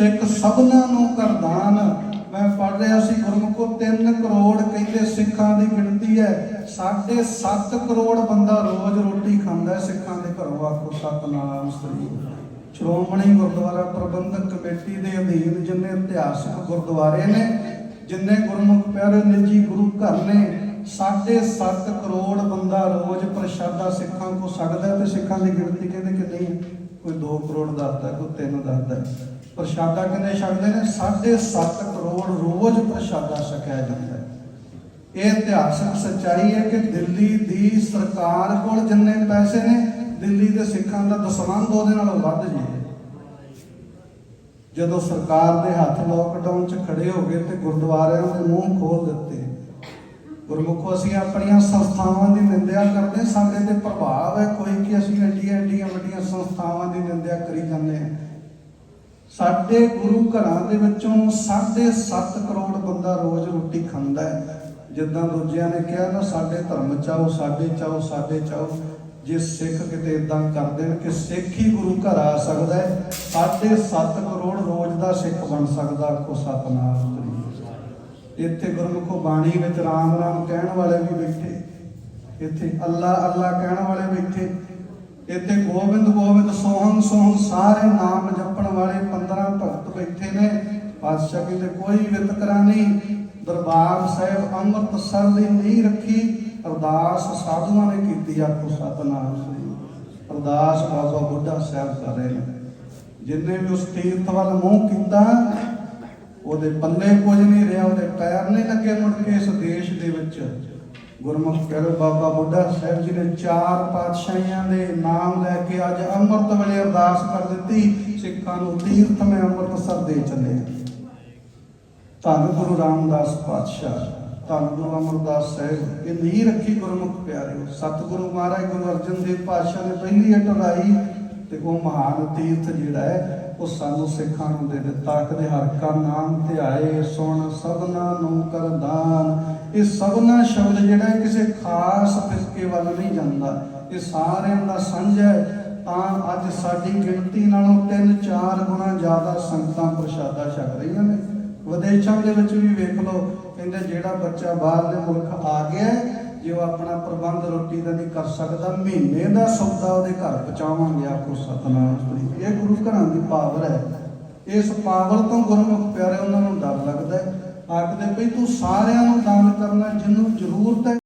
ਸਿੱਖ ਸਭਨਾਂ ਨੂੰ ਕਰਦਾਨ ਮੈਂ ਪੜ ਰਿਹਾ ਸੀ ਗੁਰਮੁਖੋ 3 ਕਰੋੜ ਕਹਿੰਦੇ ਸਿੱਖਾਂ ਦੀ ਗਿਣਤੀ ਹੈ। 7.5 ਕਰੋੜ ਬੰਦਾ ਰੋਜ਼ ਰੋਟੀ ਖਾਂਦਾ ਹੈ ਸਿੱਖਾਂ ਦੇ ਘਰੋਂ ਆਖੋ ਸਤਨਾਮ ਸ੍ਰੀ ਸ਼੍ਰੋਮਣੀ ਗੁਰਦੁਆਰਾ ਪ੍ਰਬੰਧਕ ਕਮੇਟੀ ਦੇ ਅਧੀਨ ਜਿੰਨੇ ਇਤਿਹਾਸਕ ਗੁਰਦੁਆਰੇ ਨੇ ਜਿੰਨੇ ਗੁਰਮੁਖ ਪਿਆਰੇ ਨਿੱਜੀ ਗੁਰੂ ਘਰ ਨੇ 7.5 ਕਰੋੜ ਬੰਦਾ ਰੋਜ਼ ਪ੍ਰਸ਼ਾਦਾ ਸਿੱਖਾਂ ਕੋ ਸਕਦਾ ਤੇ ਸਿੱਖਾਂ ਦੀ ਗਿਣਤੀ ਕਹਿੰਦੇ ਕਿੰਨੀ ਹੈ ਕੋਈ 2 ਕਰੋੜ ਦੱਸਦਾ ਹੈ, ਕੋਈ 3 ਦੱਸਦਾ। ਪ੍ਰਸ਼ਾਦਾ ਕਿੰਨੇ ਛਕਦੇ ਨੇ? 7.5 ਕਰੋੜ ਰੋਜ਼ ਪ੍ਰਸ਼ਾਦਾ ਛਕਿਆ ਜਾਂਦਾ ਹੈ। ਇਹ ਇਤਿਹਾਸਕ ਸੱਚਾਈ ਹੈ ਕਿ ਦਿੱਲੀ ਦੀ ਸਰਕਾਰ ਕੋਲ ਜਿੰਨੇ ਪੈਸੇ ਨੇ, ਦਿੱਲੀ ਦੇ ਸਿੱਖਾਂ ਦਾ ਦਸਵੰਧ ਉਹਦੇ ਨਾਲੋਂ ਵੱਧ ਜੀ। ਜਦੋਂ ਸਰਕਾਰ ਦੇ ਹੱਥ ਲੋਕਡਾਊਨ 'ਚ ਖੜੇ ਹੋ ਗਏ ਤੇ ਗੁਰਦੁਆਰਿਆਂ ਦੇ ਮੂੰਹ ਖੋਲ ਦਿੱਤੇ। ਗੁਰਮੁਖੋ, ਅਸੀਂ ਆਪਣੀਆਂ ਸੰਸਥਾਵਾਂ ਦੀ ਨਿੰਦਿਆ ਕਰਦੇ ਸਾਡੇ ਤੇ ਪ੍ਰਭਾਵ ਹੈ ਕੋਈ ਕਿ ਅਸੀਂ ਐਡੀਆਂ ਐਡੀਆਂ ਵੱਡੀਆਂ ਸੰਸਥਾਵਾਂ ਦੀ ਨਿੰਦਿਆ ਕਰੀ ਜਾਂਦੇ ਹਾਂ ਸਾਡੇ ਗੁਰੂ ਘਰਾਂ ਦੇ ਵਿੱਚੋਂ 7.5 ਕਰੋੜ ਬੰਦਾ ਰੋਜ਼ ਰੋਟੀ ਖਾਂਦਾ ਹੈ। ਜਿੱਦਾਂ ਦੂਜਿਆਂ ਨੇ ਕਿਹਾ ਨਾ, ਸਾਡੇ ਧਰਮ ਚਾਓ ਸਾਡੇ ਚਾਓ ਸਾਡੇ ਚਾਓ ਜੇ ਸਿੱਖ ਕਿਤੇ ਇਦਾਂ ਕਰਦੇ ਨੇ ਕਿ ਸਿੱਖ ਹੀ ਗੁਰੂ ਘਰ ਆ ਸਕਦਾ ਹੈ 7.5 ਕਰੋੜ ਰੋਜ਼ ਦਾ ਸਿੱਖ ਬਣ ਸਕਦਾ ਕੋ ਸਤਨਾਮ ਇੱਥੇ ਗੁਰਮੁਖੋ ਬਾਣੀ ਵਿੱਚ ਰਾਮ ਰਾਮ ਕਹਿਣ ਵਾਲੇ ਵੀ ਬੈਠੇ। ਇੱਥੇ ਅੱਲਾ ਅੱਲਾ ਕਹਿਣ ਵਾਲੇ ਬੈਠੇ। ਇੱਥੇ ਗੋਬਿੰਦ ਗੋਬਿੰਦ ਸੋਹਣ ਸੋਹਣ ਸਾਰੇ ਨਾਮ ਜਪਣ ਵਾਲੇ 15 ਭਗਤ ਬੈਠੇ ਨੇ। ਪਾਤਸ਼ਾਹ ਕਹਿੰਦੇ, ਕੋਈ ਵਿਤਕਰਾ ਨਹੀਂ। ਦਰਬਾਰ ਸਾਹਿਬ ਅੰਮ੍ਰਿਤਸਰ ਦੀ ਨੀਂਹ ਰੱਖੀ। ਅਰਦਾਸ ਸਾਧੂਆਂ ਨੇ ਕੀਤੀ, ਆਖੋ ਸਤਨਾਮ ਸ੍ਰੀ ਅਰਦਾਸ ਬਾਬਾ ਬੁੱਢਾ ਸਾਹਿਬ ਕਰ ਰਹੇ ਨੇ। ਜਿੰਨੇ ਵੀ ਉਸ ਤੀਰਥ ਵੱਲ ਮੂੰਹ ਕੀਤਾ, ਉਹਦੇ ਪੱਲੇ ਕੁਝ ਨਹੀਂ ਰਿਹਾ, ਉਹਦੇ ਪੈਰ ਨਹੀਂ ਲੱਗੇ ਮੁੜ ਕੇ ਇਸ ਦੇਸ਼ ਦੇ ਵਿੱਚ। ਗੁਰਮੁਖ ਪਿਆਰੇ ਬਾਬਾ ਬੁੱਢਾ ਸਾਹਿਬ ਜੀ ਨੇ ਚਾਰ ਪਾਤਸ਼ਾਹੀਆਂ ਦੇ ਨਾਮ ਲੈ ਕੇ ਅੱਜ ਅੰਮ੍ਰਿਤ ਵੇਲੇ ਅਰਦਾਸ ਕਰ ਦਿੱਤੀ। ਸਿੱਖਾਂ ਨੂੰ ਤੀਰਥ ਮੈਂ ਅੰਮ੍ਰਿਤਸਰ ਦੇ ਚੱਲੇ ਧੰਨ ਗੁਰੂ ਰਾਮਦਾਸ ਪਾਤਸ਼ਾਹ, ਧੰਨ ਗੁਰੂ ਅਮਰਦਾਸ ਸਾਹਿਬ, ਇਹ ਨਹੀਂ ਰੱਖੀ ਗੁਰਮੁਖ ਪਿਆਰਿਓ, ਸਤਿਗੁਰੂ ਮਹਾਰਾਜ ਗੁਰੂ ਅਰਜਨ ਦੇਵ ਪਾਤਸ਼ਾਹ ਨੇ ਪਹਿਲੀ ਇਹ ਤੇ ਉਹ ਮਹਾਨ ਤੀਰਥ ਜਿਹੜਾ ਹੈ, ਉਹ ਸਾਨੂੰ ਸਿੱਖਾਂ ਨੂੰ ਦੇ ਦਿੱਤਾ। ਕਦੇ ਹਰ ਕਾ ਨਾਮ ਆਏ ਸੁਣ ਸਭਨਾ ਨੂੰ ਕਰਦਾਨ। ਇਹ ਸਭਨਾ ਸ਼ਬਦ ਜਿਹੜਾ ਕਿਸੇ ਖਾਸ ਫਿਰਕੇ ਵੱਲ ਨਹੀਂ ਜਾਂਦਾ। ਇਹ ਸਾਰਿਆਂ ਦਾ ਸਾਂਝਾ ਹੈ। ਤਾਂ ਅੱਜ ਸਾਡੀ ਗਿਣਤੀ ਨਾਲੋਂ 3-4 ਗੁਣਾ ਜ਼ਿਆਦਾ ਸੰਗਤਾਂ ਪ੍ਰਸ਼ਾਦਾ ਛਕ ਰਹੀਆਂ ਨੇ। ਵਿਦੇਸ਼ਾਂ ਦੇ ਵਿੱਚ ਵੀ ਵੇਖ ਲਓ, ਕਹਿੰਦੇ ਜਿਹੜਾ ਬੱਚਾ ਬਾਹਰਲੇ ਮੁਲਕ ਆ ਗਿਆ ਜੇ ਉਹ ਆਪਣਾ ਪ੍ਰਬੰਧ ਰੋਟੀ ਦਾ ਨਹੀਂ ਕਰ ਸਕਦਾ, ਮਹੀਨੇ ਦਾ ਸੌਦਾ ਉਹਦੇ ਘਰ ਪਹੁੰਚਾਵਾਂਗੇ ਆਪਕੋ ਸਤਨਾਮ ਇਹ ਗੁਰੂ ਘਰਾਂ ਦੀ ਪਾਵਰ ਹੈ। ਇਸ ਪਾਵਰ ਤੋਂ ਗੁਰਮੁਖ ਪਿਆਰੇ, ਉਹਨਾਂ ਨੂੰ ਡਰ ਲੱਗਦਾ ਹੈ ਭਈ ਤੂੰ ਸਾਰਿਆਂ ਨੂੰ ਦਾਨ ਕਰਨਾ ਜਿਹਨੂੰ ਜ਼ਰੂਰਤ ਹੈ